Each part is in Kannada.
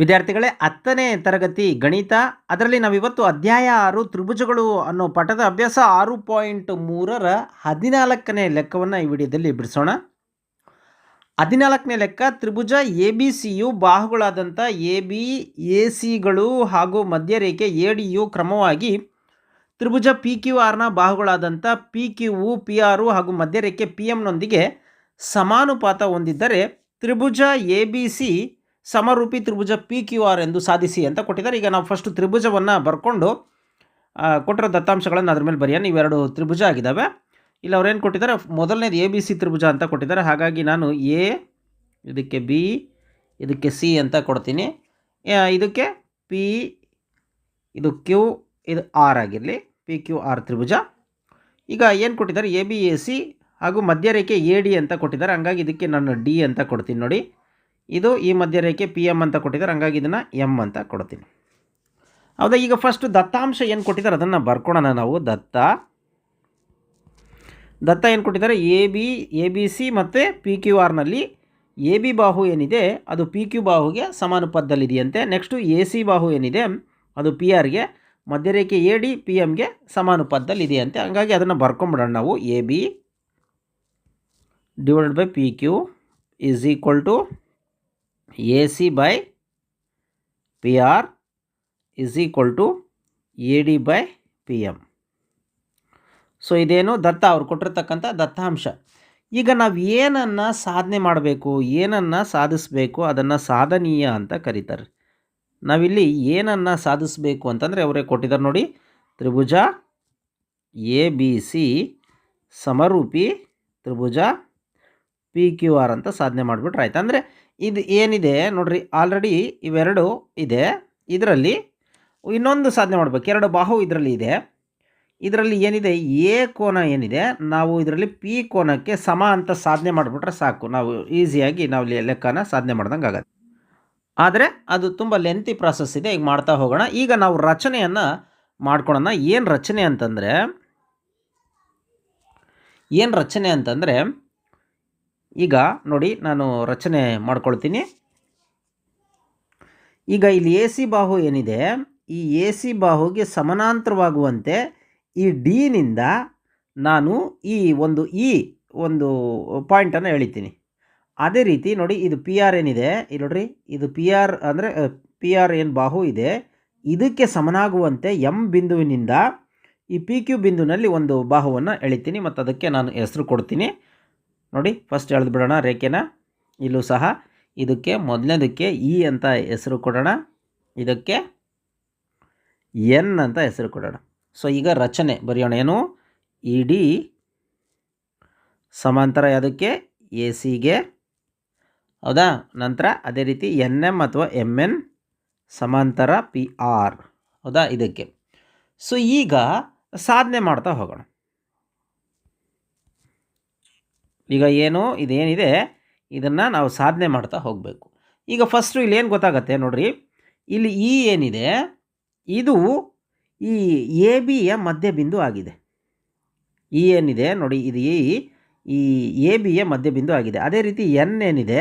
ವಿದ್ಯಾರ್ಥಿಗಳೇ, ಹತ್ತನೇ ತರಗತಿ ಗಣಿತ, ಅದರಲ್ಲಿ ನಾವಿವತ್ತು ಅಧ್ಯಾಯ ಆರು ತ್ರಿಭುಜಗಳು ಅನ್ನೋ ಪಾಠದ ಅಭ್ಯಾಸ ಆರು ಪಾಯಿಂಟ್ ಮೂರರ ಹದಿನಾಲ್ಕನೇ ಲೆಕ್ಕವನ್ನು ಈ ವಿಡಿಯೋದಲ್ಲಿ ಬಿಡಿಸೋಣ. ಹದಿನಾಲ್ಕನೇ ಲೆಕ್ಕ, ತ್ರಿಭುಜ ಎ ಬಿ ಸಿಯು ಬಾಹುಗಳಾದಂಥ ಎ ಬಿ, ಎ ಸಿಗಳು ಹಾಗೂ ಮಧ್ಯರೇಖೆ ಎ ಡಿ ಯು ಕ್ರಮವಾಗಿ ತ್ರಿಭುಜ ಪಿ ಕ್ಯೂ ಆರ್ನ ಬಾಹುಗಳಾದಂಥ ಪಿ ಕ್ಯೂ ಪಿ ಆರು ಹಾಗೂ ಮಧ್ಯರೇಖೆ ಪಿ ಎಮ್ನೊಂದಿಗೆ ಸಮಾನುಪಾತ ಹೊಂದಿದ್ದರೆ ತ್ರಿಭುಜ ಎ ಬಿ ಸಿ ಸಮರೂಪಿ ತ್ರಿಭುಜ ಪಿ ಕ್ಯೂ ಆರ್ ಎಂದು ಸಾಧಿಸಿ ಅಂತ ಕೊಟ್ಟಿದ್ದಾರೆ. ಈಗ ನಾವು ಫಸ್ಟ್ ತ್ರಿಭುಜವನ್ನು ಬರ್ಕೊಂಡು ಕೊಟ್ಟಿರೋ ದತ್ತಾಂಶಗಳನ್ನು ಅದ್ರ ಮೇಲೆ ಬರೆಯೋಣ. ಇವೆರಡು ತ್ರಿಭುಜ ಆಗಿದ್ದಾವೆ. ಇಲ್ಲಿ ಅವ್ರೇನು ಕೊಟ್ಟಿದ್ದಾರೆ? ಮೊದಲನೇದು ಎ ಬಿ ಸಿ ತ್ರಿಭುಜ ಅಂತ ಕೊಟ್ಟಿದ್ದಾರೆ. ಹಾಗಾಗಿ ನಾನು ಎ ಇದಕ್ಕೆ ಬಿ ಇದಕ್ಕೆ ಸಿ ಅಂತ ಕೊಡ್ತೀನಿ. ಇದಕ್ಕೆ ಪಿ ಇದು ಕ್ಯೂ ಇದು ಆರ್ ಆಗಿರಲಿ. ಪಿ ಕ್ಯೂ ಆರ್ ತ್ರಿಭುಜ. ಈಗ ಏನು ಕೊಟ್ಟಿದ್ದಾರೆ? ಎ ಬಿ ಎ ಸಿ ಹಾಗೂ ಮಧ್ಯರೇಖೆ ಎ ಡಿ ಅಂತ ಕೊಟ್ಟಿದ್ದಾರೆ. ಹಂಗಾಗಿ ಇದಕ್ಕೆ ನಾನು ಡಿ ಅಂತ ಕೊಡ್ತೀನಿ ನೋಡಿ. ಇದು ಈ ಮಧ್ಯರೇಖೆ ಪಿ ಎಂ ಅಂತ ಕೊಟ್ಟಿದ್ದಾರೆ. ಹಂಗಾಗಿ ಇದನ್ನು ಎಂ ಅಂತ ಕೊಡ್ತೀನಿ. ಹೌದಾ? ಈಗ ಫಸ್ಟ್ ದತ್ತಾಂಶ ಏನು ಕೊಟ್ಟಿದ್ದಾರೆ? ಅದನ್ನು ಬರ್ಕೊಳ್ಳೋಣ ನಾವು. ದತ್ತ. ದತ್ತ ಏನು ಕೊಟ್ಟಿದ್ದಾರೆ? A B A B C ಮತ್ತು ಪಿ ಕ್ಯೂ ಆರ್ನಲ್ಲಿ ಎ ಬಿ ಬಾಹು ಏನಿದೆ? ಅದು ಪಿ ಕ್ಯೂ ಬಾಹುಗೆ ಸಮಾನುಪಾತದಲ್ಲಿದೆಯಂತೆ. ನೆಕ್ಸ್ಟು ಎ ಸಿ ಬಾಹು ಏನಿದೆ? ಅದು ಪಿ ಆರ್ಗೆ ಮಧ್ಯರೇಖೆ ಎ ಡಿ ಪಿ ಎಮ್ಗೆ ಸಮಾನುಪಾತದಲ್ಲಿದೆಯಂತೆ. ಹಂಗಾಗಿ ಅದನ್ನು ಬರ್ಕೊಂಬಿಡೋಣ ನಾವು. A B divided by P Q is equal to A C by P R is equal to A D by P M so ಇದೇನು ದತ್ತ ಅವ್ರು ಕೊಟ್ಟಿರ್ತಕ್ಕಂಥ ದತ್ತಾಂಶ. ಈಗ ನಾವು ಏನನ್ನು ಸಾಧನೆ ಮಾಡಬೇಕು, ಏನನ್ನು ಸಾಧಿಸಬೇಕು, ಅದನ್ನು ಸಾಧನೀಯ ಅಂತ ಕರೀತಾರೆ. ನಾವಿಲ್ಲಿ ಏನನ್ನು ಸಾಧಿಸಬೇಕು ಅಂತಂದರೆ ಅವರೇ ಕೊಟ್ಟಿದ್ದಾರೆ ನೋಡಿ. ತ್ರಿಭುಜ ಎ ಬಿ ಸಿ ಸಮರೂಪಿ ತ್ರಿಭುಜ ಪಿ ಕ್ಯೂ ಆರ್ ಅಂತ ಸಾಧನೆ ಮಾಡಿಬಿಟ್ರೆ ಆಯ್ತು. ಅಂದರೆ ಇದು ಏನಿದೆ ನೋಡ್ರಿ ಆಲ್ರೆಡಿ ಇವೆರಡು ಇದೆ. ಇದರಲ್ಲಿ ಇನ್ನೊಂದು ಸಾಧನೆ ಮಾಡಬೇಕು. ಎರಡು ಬಾಹು ಇದರಲ್ಲಿ ಇದೆ. ಇದರಲ್ಲಿ ಏನಿದೆ? ಎ ಕೋನ ಏನಿದೆ? ನಾವು ಇದರಲ್ಲಿ ಪಿ ಕೋನಕ್ಕೆ ಸಮ ಅಂತ ಸಾಧನೆ ಮಾಡಿಬಿಟ್ರೆ ಸಾಕು. ನಾವು ಈಸಿಯಾಗಿ ನಾವು ಲೆಕ್ಕನ ಸಾಧನೆ ಮಾಡ್ದಂಗೆ ಆಗುತ್ತೆ. ಆದರೆ ಅದು ತುಂಬ ಲೆಂತಿ ಪ್ರಾಸೆಸ್ ಇದೆ. ಈಗ ಮಾಡ್ತಾ ಹೋಗೋಣ. ಈಗ ನಾವು ರಚನೆಯನ್ನು ಮಾಡ್ಕೊಳೋಣ. ಏನು ರಚನೆ ಅಂತಂದರೆ, ಏನು ರಚನೆ ಅಂತಂದರೆ ಈಗ ನೋಡಿ ನಾನು ರಚನೆ ಮಾಡ್ಕೊಳ್ತೀನಿ. ಈಗ ಇಲ್ಲಿ ಎ ಸಿ ಬಾಹು ಏನಿದೆ? ಈ ಎ ಸಿ ಬಾಹುಗೆ ಸಮಾನಾಂತರವಾಗುವಂತೆ ಈ ಡಿನಿಂದ ನಾನು ಈ ಒಂದು ಇ ಒಂದು ಪಾಯಿಂಟನ್ನು ಎಳಿತೀನಿ. ಅದೇ ರೀತಿ ನೋಡಿ ಇದು ಪಿ ಆರ್ ಏನಿದೆ? ಇಲ್ಲಿ ನೋಡ್ರಿ, ಇದು ಪಿ ಆರ್ ಅಂದರೆ ಪಿ ಆರ್ ಏನು ಬಾಹು ಇದೆ? ಇದಕ್ಕೆ ಸಮನಾಗುವಂತೆ ಎಂ ಬಿಂದುವಿನಿಂದ ಈ ಪಿ ಕ್ಯೂ ಬಿಂದುವಿನಲ್ಲಿ ಒಂದು ಬಾಹುವನ್ನು ಎಳಿತೀನಿ ಮತ್ತು ಅದಕ್ಕೆ ನಾನು ಹೆಸರು ಕೊಡ್ತೀನಿ. ನೋಡಿ ಫಸ್ಟ್ ಎಳೆದು ಬಿಡೋಣ ರೇಖೆನ. ಇಲ್ಲೂ ಸಹ ಇದಕ್ಕೆ ಮೊದಲನೇದಕ್ಕೆ ಇ ಅಂತ ಹೆಸರು ಕೊಡೋಣ. ಇದಕ್ಕೆ ಎನ್ ಅಂತ ಹೆಸರು ಕೊಡೋಣ. ಸೊ ಈಗ ರಚನೆ ಬರೆಯೋಣ ಏನು? ಇ ಡಿ ಸಮಾಂತರ ಯಾವುದಕ್ಕೆ? ಎ ಸಿಗೆ ಹೌದಾ? ನಂತರ ಅದೇ ರೀತಿ ಎನ್ ಎಂ ಅಥವಾ ಎಂ ಎನ್ ಸಮಾಂತರ ಪಿ ಆರ್. ಹೌದಾ? ಇದಕ್ಕೆ. ಸೊ ಈಗ ಸಾಧನೆ ಮಾಡ್ತಾ ಹೋಗೋಣ. ಈಗ ಏನು? ಇದೇನಿದೆ? ಇದನ್ನು ನಾವು ಸಾಧನೆ ಮಾಡ್ತಾ ಹೋಗಬೇಕು. ಈಗ ಫಸ್ಟು ಇಲ್ಲಿ ಏನು ಗೊತ್ತಾಗತ್ತೆ ನೋಡ್ರಿ? ಇಲ್ಲಿ ಇ ಏನಿದೆ? ಇದು ಈ ಎ ಬಿಯ ಮಧ್ಯಬಿಂದು ಆಗಿದೆ. ಈ ಏನಿದೆ? ನೋಡಿ, ಇದು ಈ ಈ ಎ ಬಿಯ ಮಧ್ಯಬಿಂದು ಆಗಿದೆ. ಅದೇ ರೀತಿ ಎನ್ ಏನಿದೆ?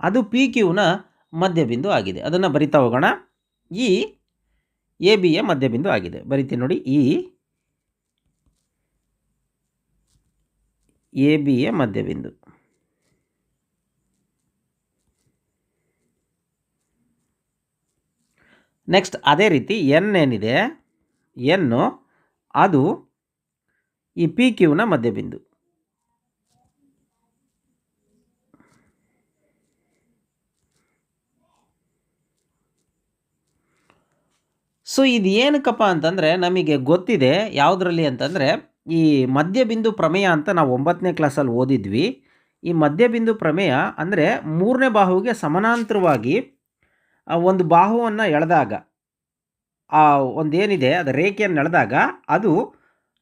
ಅದು ಪಿ ಕ್ಯೂನ ಮಧ್ಯಬಿಂದು ಆಗಿದೆ. ಅದನ್ನು ಬರಿತಾ ಹೋಗೋಣ. ಈ ಎ ಬಿಯ ಮಧ್ಯಬಿಂದು ಆಗಿದೆ. ಬರಿತೀನಿ ನೋಡಿ. ಈ ಎ ಬಿಯ ಮಧ್ಯಬಿಂದು. ನೆಕ್ಸ್ಟ್ ಅದೇ ರೀತಿ ಎನ್ ಏನಿದೆ? ಎನ್ನು, ಅದು ಈ ಪಿ ಕ್ಯೂನ ಮಧ್ಯಬಿಂದು. ಸೊ ಇದು ಏನಕ್ಕಪ್ಪ ಅಂತಂದರೆ ನಮಗೆ ಗೊತ್ತಿದೆ ಯಾವುದರಲ್ಲಿ ಅಂತಂದರೆ ಈ ಮಧ್ಯಬಿಂದು ಪ್ರಮೇಯ ಅಂತ ನಾವು ಒಂಬತ್ತನೇ ಕ್ಲಾಸಲ್ಲಿ ಓದಿದ್ವಿ. ಈ ಮಧ್ಯಬಿಂದು ಪ್ರಮೇಯ ಅಂದರೆ ಮೂರನೇ ಬಾಹುವಿಗೆ ಸಮಾನಾಂತರವಾಗಿ ಒಂದು ಬಾಹುವನ್ನು ಎಳೆದಾಗ, ಆ ಒಂದೇನಿದೆ ಅದು ರೇಖೆಯನ್ನು ಎಳೆದಾಗ ಅದು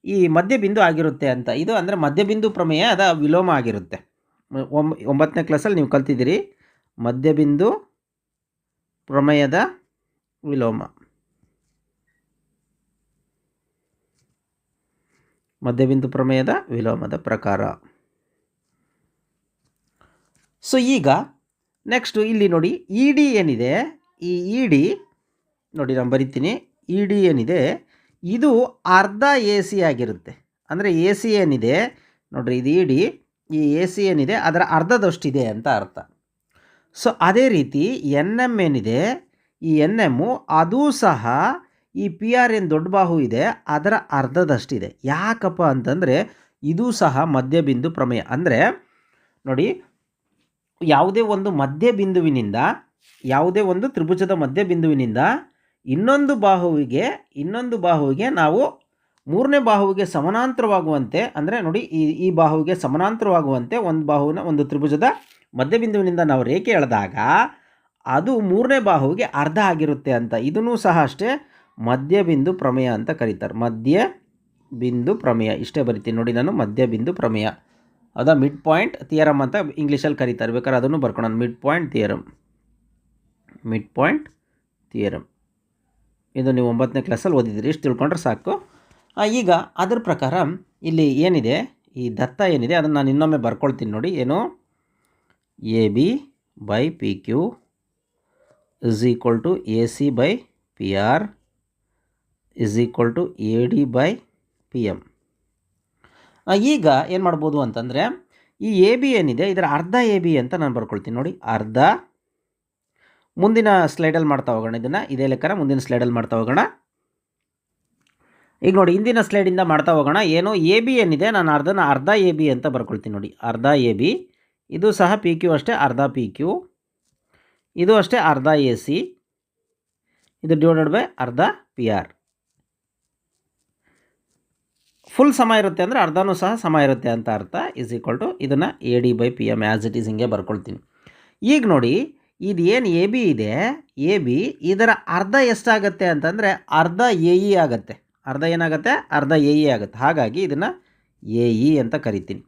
ಈ ಮಧ್ಯಬಿಂದು ಆಗಿರುತ್ತೆ ಅಂತ. ಇದು ಅಂದರೆ ಮಧ್ಯಬಿಂದು ಪ್ರಮೇಯ ಅದ ವಿಲೋಮ ಆಗಿರುತ್ತೆ. ಒಂಬತ್ತನೇ ಕ್ಲಾಸಲ್ಲಿ ನೀವು ಕಲ್ತಿದ್ದೀರಿ ಮಧ್ಯಬಿಂದು ಪ್ರಮೇಯದ ವಿಲೋಮ. ಮಧ್ಯಬಿಂದು ಪ್ರಮೇಯದ ವಿಲೋಮದ ಪ್ರಕಾರ. ಸೊ ಈಗ ನೆಕ್ಸ್ಟು ಇಲ್ಲಿ ನೋಡಿ ಇ ಡಿ ಏನಿದೆ? ಈ ಇ ಡಿ ನೋಡಿ ನಾನು ಬರಿತೀನಿ. ಇ ಡಿ ಏನಿದೆ? ಇದು ಅರ್ಧ ಎ ಸಿ ಆಗಿರುತ್ತೆ. ಅಂದರೆ ಎ ಸಿ ಏನಿದೆ? ನೋಡಿರಿ, ಇದು ಇ ಡಿ ಈ ಎ ಸಿ ಏನಿದೆ? ಅದರ ಅರ್ಧದಷ್ಟಿದೆ ಅಂತ ಅರ್ಥ. ಸೊ ಅದೇ ರೀತಿ ಎನ್ ಎಂ ಏನಿದೆ? ಈ ಎನ್ ಎಮ್ಮು ಅದೂ ಸಹ ಈ ಪಿ ಆರ್ ಏನು ದೊಡ್ಡ ಬಾಹು ಇದೆ, ಅದರ ಅರ್ಧದಷ್ಟಿದೆ. ಯಾಕಪ್ಪ ಅಂತಂದರೆ, ಇದು ಸಹ ಮಧ್ಯಬಿಂದು ಪ್ರಮೇಯ. ಅಂದರೆ, ನೋಡಿ, ಯಾವುದೇ ಒಂದು ಮಧ್ಯಬಿಂದುವಿನಿಂದ, ಯಾವುದೇ ಒಂದು ತ್ರಿಭುಜದ ಮಧ್ಯಬಿಂದುವಿನಿಂದ ಇನ್ನೊಂದು ಬಾಹುವಿಗೆ ಇನ್ನೊಂದು ಬಾಹುವಿಗೆ ನಾವು ಮೂರನೇ ಬಾಹುವಿಗೆ ಸಮಾನಾಂತರವಾಗುವಂತೆ, ಅಂದರೆ ನೋಡಿ, ಈ ಈ ಬಾಹುವಿಗೆ ಸಮಾನಾಂತರವಾಗುವಂತೆ ಒಂದು ಬಾಹುವಿನ, ಒಂದು ತ್ರಿಭುಜದ ಮಧ್ಯಬಿಂದುವಿನಿಂದ ನಾವು ರೇಖೆ ಎಳೆದಾಗ, ಅದು ಮೂರನೇ ಬಾಹುವಿಗೆ ಅರ್ಧ ಆಗಿರುತ್ತೆ ಅಂತ. ಇದನ್ನೂ ಸಹ ಅಷ್ಟೇ ಮಧ್ಯಬಿಂದು ಪ್ರಮೇಯ ಅಂತ ಕರೀತಾರೆ. ಮಧ್ಯ ಬಿಂದು ಪ್ರಮೇಯ. ಇಷ್ಟೇ ಬರಿತೀನಿ ನೋಡಿ ನಾನು, ಮಧ್ಯಬಿಂದು ಪ್ರಮೇಯ. ಅದ ಮಿಡ್ ಪಾಯಿಂಟ್ ಥಿಯರಮ್ ಅಂತ ಇಂಗ್ಲೀಷಲ್ಲಿ ಕರೀತಾರೆ. ಬೇಕಾದ್ರೆ ಅದನ್ನು ಬರ್ಕೊಳ್ಳೋಣ mid point theorem mid point theorem ಇದು ನೀವು ಒಂಬತ್ತನೇ ಕ್ಲಾಸಲ್ಲಿ ಓದಿದ್ದೀರಿ. ಇಷ್ಟು ತಿಳ್ಕೊಂಡ್ರೆ ಸಾಕು. ಈಗ ಅದ್ರ ಪ್ರಕಾರ ಇಲ್ಲಿ ಏನಿದೆ? ಈ ದತ್ತ ಏನಿದೆ? ಅದನ್ನು ನಾನು ಇನ್ನೊಮ್ಮೆ ಬರ್ಕೊಳ್ತೀನಿ ನೋಡಿ. ಏನು? A B by P Q is equal to A C by P R is equal to A D by P M ಈಗ ಏನು ಮಾಡ್ಬೋದು ಅಂತಂದರೆ, ಈ ಎ ಬಿ ಏನಿದೆ, ಇದರ ಅರ್ಧ ಎ ಬಿ ಅಂತ ನಾನು ಬರ್ಕೊಳ್ತೀನಿ ನೋಡಿ. ಅರ್ಧ. ಮುಂದಿನ ಸ್ಲೈಡಲ್ಲಿ ಮಾಡ್ತಾ ಹೋಗೋಣ ಇದನ್ನು. ಇದೇ ಲೆಕ್ಕನ ಮುಂದಿನ ಸ್ಲೈಡಲ್ಲಿ ಮಾಡ್ತಾ ಹೋಗೋಣ. ಈಗ ನೋಡಿ, ಹಿಂದಿನ ಸ್ಲೈಡಿಂದ ಮಾಡ್ತಾ ಹೋಗೋಣ. ಏನು ಎ ಬಿ ಏನಿದೆ, ನಾನು ಅರ್ಧನ ಅರ್ಧ ಎ ಬಿ ಅಂತ ಬರ್ಕೊಳ್ತೀನಿ ನೋಡಿ. ಅರ್ಧ ಎ ಬಿ ಇದು ಸಹ ಪಿ ಕ್ಯೂ ಅಷ್ಟೇ, ಅರ್ಧ ಪಿ ಕ್ಯೂ ಇದು ಅಷ್ಟೇ ಅರ್ಧ ಎ ಸಿ ಇದು ಡಿವೈಡೆಡ್ ಬೈ ಅರ್ಧ ಪಿ ಆರ್ ಫುಲ್ ಸಮ ಇರುತ್ತೆ ಅಂದರೆ ಅರ್ಧನೂ ಸಹ ಸಮ ಇರುತ್ತೆ ಅಂತ ಅರ್ಥ. ಇಸ್ ಈಕ್ವಲ್ ಟು ಇದನ್ನು A D by P M as it is ಹಿಂಗೆ ಬರ್ಕೊಳ್ತೀನಿ. ಈಗ ನೋಡಿ, ಇದು ಏನು ಎ ಬಿ ಇದೆ? ಎ ಬಿ ಇದರ ಅರ್ಧ ಎಷ್ಟಾಗತ್ತೆ ಅಂತಂದರೆ ಅರ್ಧ ಎ ಇ ಆಗುತ್ತೆ. ಅರ್ಧ ಏನಾಗುತ್ತೆ? ಅರ್ಧ ಎ ಇ ಆಗುತ್ತೆ. ಹಾಗಾಗಿ ಇದನ್ನು ಎ ಇ ಅಂತ ಕರಿತೀನಿ.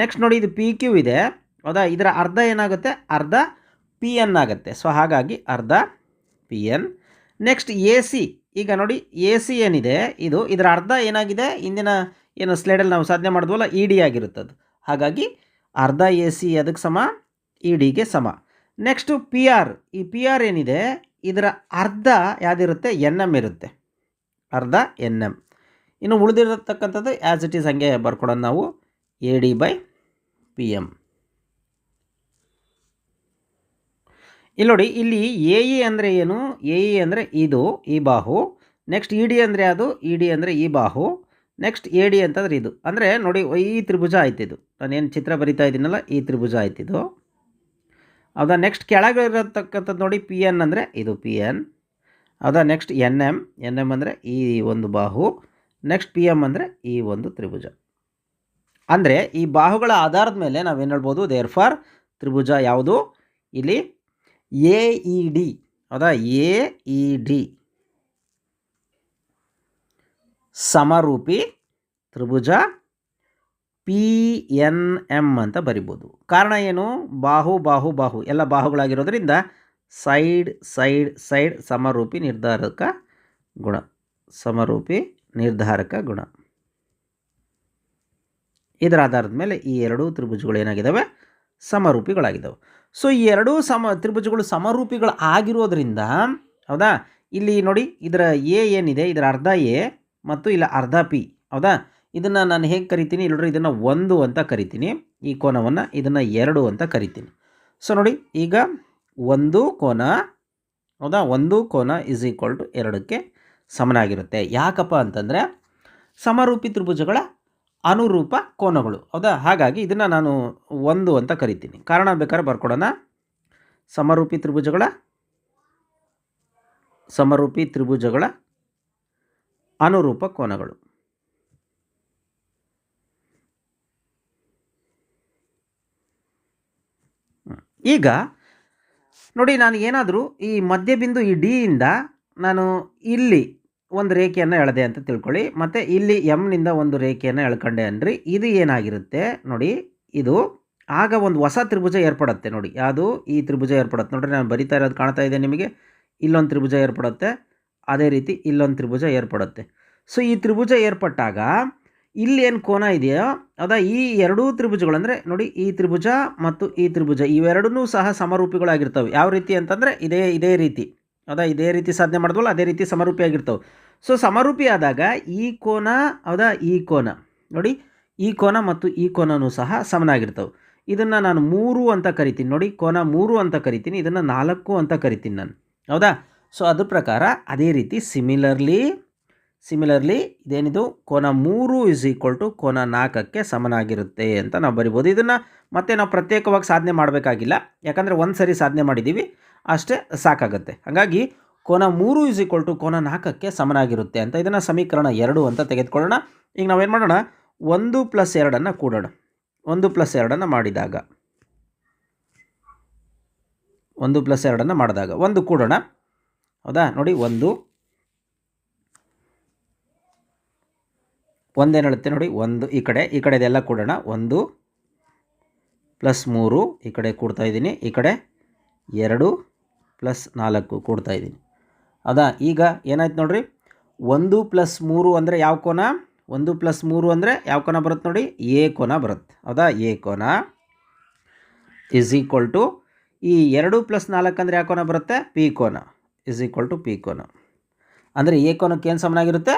ನೆಕ್ಸ್ಟ್ ನೋಡಿ, ಇದು ಪಿ ಕ್ಯೂ ಇದೆ. ಹೌದಾ? ಇದರ ಅರ್ಧ ಏನಾಗುತ್ತೆ? ಅರ್ಧ ಪಿ ಎನ್ ಆಗುತ್ತೆ. ಸೊ ಹಾಗಾಗಿ ಅರ್ಧ P N next A C ಈಗ ನೋಡಿ ಎ ಸಿ ಏನಿದೆ, ಇದು ಇದರ ಅರ್ಧ ಏನಾಗಿದೆ ಇಂದಿನ ಏನು ಸ್ಲೈಡಲ್ಲಿ ನಾವು ಸಾಧನೆ ಮಾಡಿದ್ವಲ್ಲ ಇ ಡಿ ಆಗಿರುತ್ತದು. ಹಾಗಾಗಿ ಅರ್ಧ ಎ ಸಿ ಅದಕ್ಕೆ ಸಮ ಇ ಡಿಗೆ ಸಮ. ನೆಕ್ಸ್ಟು ಪಿ ಆರ್ ಈ ಪಿ ಆರ್ ಏನಿದೆ, ಇದರ ಅರ್ಧ ಯಾವುದಿರುತ್ತೆ ಎನ್ ಎಂ ಇರುತ್ತೆ. ಅರ್ಧ ಎನ್ ಎಂ ಇನ್ನು ಉಳಿದಿರತಕ್ಕಂಥದ್ದು ಆ್ಯಸ್ ಇಟ್ ಈಸ್ ಹಾಗೆ ಬರ್ಕೊಡೋದು ನಾವು A D by P M ಇಲ್ಲಿ ನೋಡಿ, ಇಲ್ಲಿ ಎ ಇ ಅಂದರೆ ಏನು? ಎ ಇ ಅಂದರೆ ಇದು, ಈ ಬಾಹು. ನೆಕ್ಸ್ಟ್ ಇ ಡಿ ಅಂದರೆ ಅದು ಇ ಡಿ ಅಂದರೆ ಈ ಬಾಹು. ನೆಕ್ಸ್ಟ್ ಎ ಡಿ ಅಂತಂದ್ರೆ ಇದು. ಅಂದರೆ ನೋಡಿ, ಈ ತ್ರಿಭುಜ ಆಯ್ತಿದು ನಾನೇನು ಚಿತ್ರ ಬರಿತಾ ಇದ್ದೀನಲ್ಲ, ಈ ತ್ರಿಭುಜ ಆಯ್ತಿದು ಹೌದಾ? ನೆಕ್ಸ್ಟ್ ಕೆಳಗೆ ಇರತಕ್ಕಂಥದ್ದು ನೋಡಿ, ಪಿ ಎನ್ ಅಂದರೆ ಇದು, ಪಿ ಎನ್. ಹೌದಾ? Next N M. N M ಅಂದರೆ ಈ ಒಂದು ಬಾಹು. ನೆಕ್ಸ್ಟ್ ಪಿ ಎಂ ಅಂದರೆ ಈ ಒಂದು ತ್ರಿಭುಜ. ಅಂದರೆ ಈ ಬಾಹುಗಳ ಆಧಾರದ ಮೇಲೆ ನಾವೇನು ಹೇಳ್ಬೋದು? ದೇರ್ ಫಾರ್ ತ್ರಿಭುಜ ಯಾವುದು? ಇಲ್ಲಿ ಎ ಇ ಡಿ ಹೌದಾ ಎ ಇ ಡಿ. ಸಮರೂಪಿ ತ್ರಿಭುಜ ಪಿ ಎನ್ ಎಂ ಅಂತ ಬರಿಬೋದು. ಕಾರಣ ಏನು? ಬಾಹು ಬಾಹು ಬಾಹು. ಎಲ್ಲ ಬಾಹುಗಳಾಗಿರೋದ್ರಿಂದ ಸೈಡ್ ಸೈಡ್ ಸೈಡ್ ಸಮರೂಪಿ ನಿರ್ಧಾರಕ ಗುಣ. ಸಮರೂಪಿ ನಿರ್ಧಾರಕ ಗುಣ. ಇದರ ಆಧಾರದ ಮೇಲೆ ಈ ಎರಡೂ ತ್ರಿಭುಜಗಳು ಏನಾಗಿದ್ದಾವೆ ಸಮರೂಪಿಗಳಾಗಿದ್ದಾವೆ ಸೊ ಈ ಎರಡೂ ಸಮ ತ್ರಿಭುಜಗಳು ಸಮರೂಪಿಗಳು ಆಗಿರೋದ್ರಿಂದ, ಹೌದಾ? ಇಲ್ಲಿ ನೋಡಿ, ಇದರ ಎ ಏನಿದೆ? ಇದರ ಅರ್ಧ ಎ ಮತ್ತು ಇಲ್ಲ ಅರ್ಧ ಪಿ, ಹೌದಾ? ಇದನ್ನು ನಾನು ಹೇಗೆ ಕರಿತೀನಿ? ಇಲ್ಲರಿ ಇದನ್ನು ಒಂದು ಅಂತ ಕರಿತೀನಿ. ಈ ಕೋನವನ್ನು ಇದನ್ನು ಎರಡು ಅಂತ ಕರಿತೀನಿ. ಸೊ ನೋಡಿ, ಈಗ ಒಂದು ಕೋನ, ಹೌದಾ? ಒಂದು ಕೋನ ಇಸ್ ಈಕ್ವಲ್ ಟು ಎರಡಕ್ಕೆ ಸಮನಾಗಿರುತ್ತೆ. ಯಾಕಪ್ಪ ಅಂತಂದರೆ, ಸಮರೂಪಿ ತ್ರಿಭುಜಗಳ ಅನುರೂಪ ಕೋನಗಳು. ಹೌದಾ? ಹಾಗಾಗಿ ಇದನ್ನು ನಾನು ಒಂದು ಅಂತ ಕರಿತೀನಿ. ಕಾರಣ ಬೇಕಾದ್ರೆ ಬರ್ಕೊಡೋಣ. ಸಮರೂಪಿ ತ್ರಿಭುಜಗಳ ಸಮರೂಪಿ ತ್ರಿಭುಜಗಳ ಅನುರೂಪ ಕೋನಗಳು. ಈಗ ನೋಡಿ ನಾನು ಏನಾದರೂ ಈ ಮಧ್ಯಬಿಂದು ಈ ಡಿಯಿಂದ ನಾನು ಇಲ್ಲಿ ಒಂದು ರೇಖೆಯನ್ನು ಎಳೆದೆ ಅಂತ ತಿಳ್ಕೊಳ್ಳಿ. ಮತ್ತು ಇಲ್ಲಿ ಎಮ್ನಿಂದ ಒಂದು ರೇಖೆಯನ್ನು ಎಳ್ಕೊಂಡೆ ಅನ್ರಿ. ಇದು ಏನಾಗಿರುತ್ತೆ ನೋಡಿ, ಇದು ಆಗ ಒಂದು ಹೊಸ ತ್ರಿಭುಜ ಏರ್ಪಡುತ್ತೆ ನೋಡಿ. ಯಾವುದು? ಈ ತ್ರಿಭುಜ ಏರ್ಪಡುತ್ತೆ. ನೋಡ್ರಿ, ನಾನು ಬರಿತಾ ಇರೋದು ಕಾಣ್ತಾ ಇದೆ ನಿಮಗೆ. ಇಲ್ಲೊಂದು ತ್ರಿಭುಜ ಏರ್ಪಡುತ್ತೆ. ಅದೇ ರೀತಿ ಇಲ್ಲೊಂದು ತ್ರಿಭುಜ ಏರ್ಪಡುತ್ತೆ. ಸೊ ಈ ತ್ರಿಭುಜ ಏರ್ಪಟ್ಟಾಗ ಇಲ್ಲಿ ಏನು ಕೋನ ಇದೆಯೋ, ಅದ ಈ ಎರಡೂ ತ್ರಿಭುಜಗಳು ಅಂದರೆ ನೋಡಿ, ಈ ತ್ರಿಭುಜ ಮತ್ತು ಈ ತ್ರಿಭುಜ ಇವೆರಡೂ ಸಹ ಸಮರೂಪಿಗಳಾಗಿರ್ತವೆ. ಯಾವ ರೀತಿ ಅಂತಂದರೆ, ಇದೇ ಇದೇ ರೀತಿ. ಅದ ಇದೇ ರೀತಿ ಸಾಧನೆ ಮಾಡಿದ್ವಲ್ಲ, ಅದೇ ರೀತಿ ಸಮರೂಪಿಯಾಗಿರ್ತವೆ. ಸೊ ಸಮರೂಪಿ ಆದಾಗ ಈ ಕೋನ ಹೌದಾ? ಈ ಕೋನ. ನೋಡಿ, ಈ ಕೋನ ಮತ್ತು ಈ ಕೋನನೂ ಸಹ ಸಮನಾಗಿರ್ತವೆ. ಇದನ್ನು ನಾನು ಮೂರು ಅಂತ ಕರಿತೀನಿ. ನೋಡಿ, ಕೋನ ಮೂರು ಅಂತ ಕರಿತೀನಿ. ಇದನ್ನು ನಾಲ್ಕು ಅಂತ ಕರಿತೀನಿ ನಾನು. ಹೌದಾ? ಸೊ ಅದ್ರ ಪ್ರಕಾರ ಅದೇ ರೀತಿ ಸಿಮಿಲರ್ಲಿ ಸಿಮಿಲರ್ಲಿ ಇದೇನಿದು? ಕೋನ ಮೂರು ಇಸ್ ಈಕ್ವಲ್ ಟು ಕೋನ ನಾಲ್ಕಕ್ಕೆ ಸಮನಾಗಿರುತ್ತೆ ಅಂತ ನಾವು ಬರಿಬೋದು. ಇದನ್ನು ಮತ್ತೆ ನಾವು ಪ್ರತ್ಯೇಕವಾಗಿ ಸಾಧನೆ ಮಾಡಬೇಕಾಗಿಲ್ಲ. ಯಾಕಂದರೆ ಒಂದು ಸರಿ ಸಾಧನೆ ಮಾಡಿದ್ದೀವಿ, ಅಷ್ಟೇ ಸಾಕಾಗುತ್ತೆ. ಹಾಗಾಗಿ ಕೋನ ಮೂರು ಇಸ್ ಈಕ್ವಲ್ ಟು ಕೋನ ನಾಲ್ಕಕ್ಕೆ ಸಮನಾಗಿರುತ್ತೆ ಅಂತ ಇದನ್ನು ಸಮೀಕರಣ ಎರಡು ಅಂತ ತೆಗೆದುಕೊಳ್ಳೋಣ. ಈಗ ನಾವೇನು ಮಾಡೋಣ? ಒಂದು ಪ್ಲಸ್ ಎರಡನ್ನು ಕೂಡೋಣ. ಒಂದು ಪ್ಲಸ್ ಎರಡನ್ನು ಮಾಡಿದಾಗ. ಒಂದು ಪ್ಲಸ್ ಎರಡನ್ನು ಮಾಡಿದಾಗ. ಒಂದು ಕೂಡೋಣ. ಹೌದಾ? ನೋಡಿ, ಒಂದು. ಒಂದೇನು ಹೇಳುತ್ತೆ ನೋಡಿ? ಒಂದು. ಈ ಕಡೆ, ಈ ಕಡೆದೆಲ್ಲ ಕೂಡೋಣ. ಒಂದು ಪ್ಲಸ್ ಮೂರು. ಈ ಕಡೆ ಕೂಡ್ತಾ ಇದ್ದೀನಿ. ಈ ಕಡೆ ಎರಡು ಪ್ಲಸ್ ನಾಲ್ಕು ಕೂಡ್ತಾ ಇದ್ದೀನಿ. ಹೌದಾ ಈಗ ಏನಾಯ್ತು ನೋಡ್ರಿ? ಒಂದು ಪ್ಲಸ್ ಮೂರು ಅಂದರೆ ಯಾವ ಕೋನ? ಒಂದು ಪ್ಲಸ್ ಮೂರು ಅಂದರೆ ಯಾವ ಕೋನ ಬರುತ್ತೆ ನೋಡಿ? ಎ ಕೋನ ಬರುತ್ತೆ ಹೌದಾ ಎ ಕೋನ. ಇಸ್ ಈಕ್ವಲ್ ಟು ಈ ಎರಡು ಪ್ಲಸ್ ನಾಲ್ಕು ಅಂದರೆ ಯಾವ ಕೋನ ಬರುತ್ತೆ? ಪಿ ಕೋನ. ಇಸ್ ಈಕ್ವಲ್ ಟು ಪಿ ಕೋನ. ಅಂದರೆ ಎ ಕೋನಕ್ಕೆ ಏನು ಸಮನಾಗಿರುತ್ತೆ?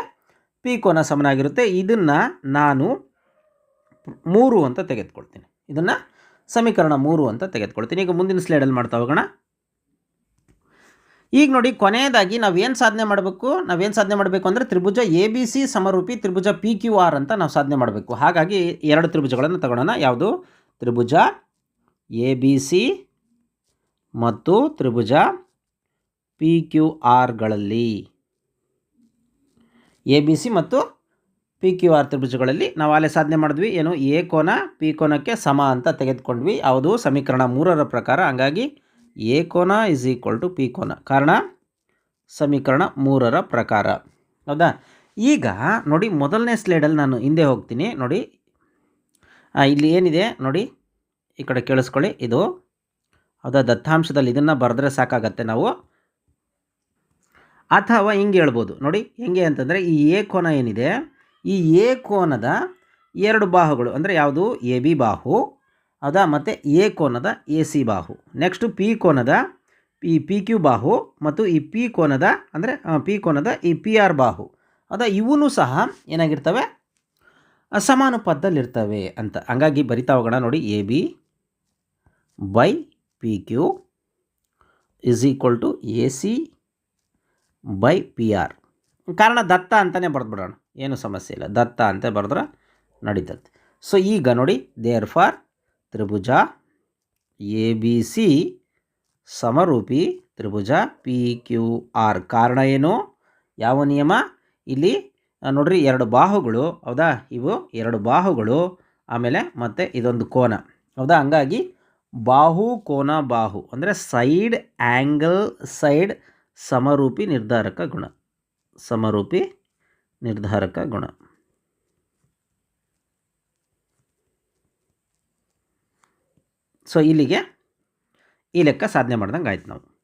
ಪಿ ಕೋನ ಸಮನಾಗಿರುತ್ತೆ. ಇದನ್ನು ನಾನು ಮೂರು ಅಂತ ತೆಗೆದುಕೊಳ್ತೀನಿ. ಇದನ್ನು ಸಮೀಕರಣ ಮೂರು ಅಂತ ತೆಗೆದುಕೊಳ್ತೀನಿ. ಈಗ ಮುಂದಿನ ಸ್ಲೈಡಲ್ಲಿ ಮಾಡ್ತಾ ಹೋಗೋಣ. ಈಗ ನೋಡಿ ಕೊನೆಯದಾಗಿ ನಾವೇನು ಸಾಧನೆ ಮಾಡಬೇಕು? ನಾವೇನು ಸಾಧನೆ ಮಾಡಬೇಕು ಅಂದರೆ ತ್ರಿಭುಜ ಎ, ಬಿ, ಸಿ ಸಮರೂಪಿ ತ್ರಿಭುಜ ಪಿ, ಕ್ಯೂ, ಆರ್ ಅಂತ ನಾವು ಸಾಧನೆ ಮಾಡಬೇಕು. ಹಾಗಾಗಿ ಎರಡು ತ್ರಿಭುಜಗಳನ್ನು ತಗೊಳ್ಳೋಣ ಯಾವುದು? ತ್ರಿಭುಜ ಎ, ಬಿ, ಸಿ ಮತ್ತು ತ್ರಿಭುಜ ಪಿ, ಕ್ಯೂ ಆರ್ಗಳಲ್ಲಿ ಎ, ಬಿ, ಸಿ ಮತ್ತು ಪಿ, ಕ್ಯೂ, ಆರ್ ತ್ರಿಭುಜಗಳಲ್ಲಿ ನಾವು ಅಲ್ಲೇ ಸಾಧನೆ ಮಾಡಿದ್ವಿ. ಏನು? ಎ ಕೋನ ಪಿ ಕೋನಕ್ಕೆ ಸಮ ಅಂತ ತೆಗೆದುಕೊಂಡ್ವಿ. ಯಾವುದು ಸಮೀಕರಣ ಮೂರರ ಪ್ರಕಾರ. ಹಂಗಾಗಿ ಎ ಕೋನ ಇಸ್ ಈಕ್ವಲ್ ಟು ಪಿ ಕೋನ. ಕಾರಣ? ಸಮೀಕರಣ ಮೂರರ ಪ್ರಕಾರ. ಹೌದಾ? ಈಗ ನೋಡಿ ಮೊದಲನೇ ಸ್ಲೈಡಲ್ಲಿ ನಾನು ಹಿಂದೆ ಹೋಗ್ತೀನಿ. ನೋಡಿ. ಇಲ್ಲಿ ಏನಿದೆ? ನೋಡಿ. ಈ ಕಡೆ ಕೇಳಿಸ್ಕೊಳ್ಳಿ. ಇದು ಹೌದಾ ದತ್ತಾಂಶದಲ್ಲಿ ಇದನ್ನು ಬರೆದ್ರೆ ಸಾಕಾಗತ್ತೆ ನಾವು. ಅಥವಾ ಹಿಂಗೆ ಹೇಳ್ಬೋದು. ನೋಡಿ, ಹೆಂಗೆ ಅಂತಂದರೆ ಈ ಎ ಕೋನ ಏನಿದೆ? ಈ ಎ ಕೋನದ ಎರಡು ಬಾಹುಗಳು, ಅಂದರೆ ಯಾವುದು? ಎ ಬಿ ಬಾಹು. ಹೌದಾ ಮತ್ತು ಎ ಕೋನದ ಎ ಸಿ ಬಾಹು. ನೆಕ್ಸ್ಟು ಪಿ ಕೋನದ ಈ ಪಿ ಕ್ಯೂ ಬಾಹು ಮತ್ತು ಈ ಪಿ ಕೋನದ ಅಂದರೆ ಪಿ ಕೋನದ ಈ ಪಿ ಆರ್ ಬಾಹು. ಅದ ಇವೂ ಸಹ ಏನಾಗಿರ್ತವೆ? ಅಸಮಾನುಪಾತದಲ್ಲಿರ್ತವೆ ಸಮಾನುಪಾತದಲ್ಲಿರ್ತವೆ ಅಂತ. ಹಂಗಾಗಿ ಬರಿತಾ ಹೋಗೋಣ ನೋಡಿ A B by P Q is equal to A C by P R. ಕಾರಣ ದತ್ತ ಅಂತಲೇ ಬರೆದ್ಬಿಡೋಣ ಏನು ಸಮಸ್ಯೆ ಇಲ್ಲ. ದತ್ತ ಅಂತ ಬರೆದ್ರೆ ನಡೀತದೆ ಸೊ ಈಗ ನೋಡಿ ದೇರ್ ಫಾರ್ ತ್ರಿಭುಜ ಎ ಬಿ ಸಿ ಸಮರೂಪಿ ತ್ರಿಭುಜ ಪಿ ಕ್ಯೂ ಆರ್. ಕಾರಣ ಏನು? ಯಾವ ನಿಯಮ? ಇಲ್ಲಿ ನೋಡ್ರಿ, ಎರಡು ಬಾಹುಗಳು, ಹೌದಾ? ಇವು ಎರಡು ಬಾಹುಗಳು, ಆಮೇಲೆ ಮತ್ತೆ ಇದೊಂದು ಕೋನ. ಹೌದಾ? ಹಂಗಾಗಿ ಬಾಹು, ಕೋನ, ಬಾಹು, ಅಂದರೆ ಸೈಡ್ ಆ್ಯಂಗಲ್ ಸೈಡ್ ಸಮರೂಪಿ ನಿರ್ಧಾರಕ ಗುಣ. ಸಮರೂಪಿ ನಿರ್ಧಾರಕ ಗುಣ. ಸೊ ಇಲ್ಲಿಗೆ ಈ ಲೆಕ್ಕ ಸಾಧನೆ ಮಾಡ್ದಂಗೆ ಆಯ್ತು ನಾವು.